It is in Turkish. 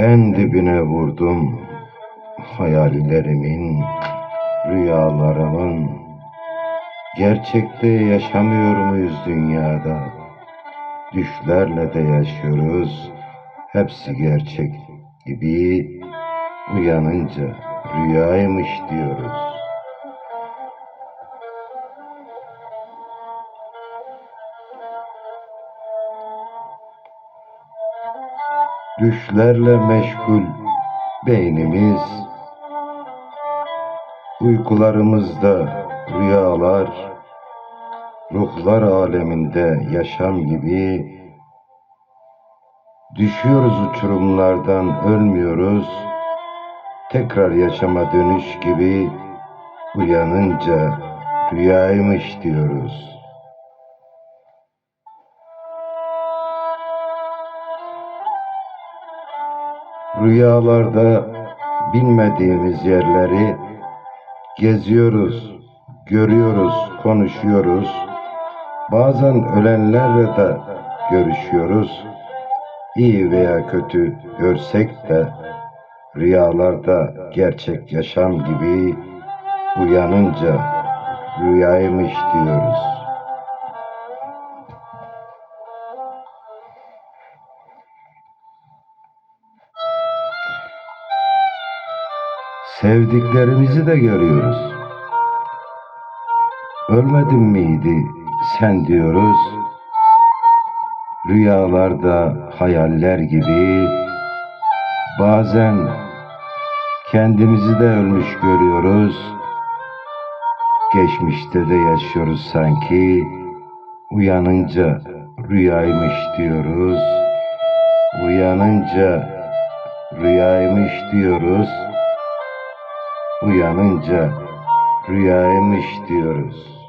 En dibine vurdum hayallerimin, rüyalarımın. Gerçekte yaşamıyor muyuz dünyada? Düşlerle de yaşıyoruz. Hepsi gerçek gibi uyanınca rüyaymış diyoruz. Düşlerle meşgul beynimiz, uykularımızda rüyalar, ruhlar aleminde yaşam gibi düşüyoruz uçurumlardan ölmüyoruz, tekrar yaşama dönüş gibi uyanınca rüyaymış diyoruz. Rüyalarda bilmediğimiz yerleri geziyoruz, görüyoruz, konuşuyoruz. Bazen ölenlerle de görüşüyoruz. İyi veya kötü görsek de rüyalarda gerçek yaşam gibi uyanınca rüyaymış diyoruz. Sevdiklerimizi de görüyoruz. Ölmedin miydi sen diyoruz. Rüyalarda hayaller gibi bazen kendimizi de ölmüş görüyoruz. Geçmişte de yaşıyoruz sanki. Uyanınca rüyaymış diyoruz. Uyanınca rüyaymış diyoruz. Uyanınca rüyaymış diyoruz.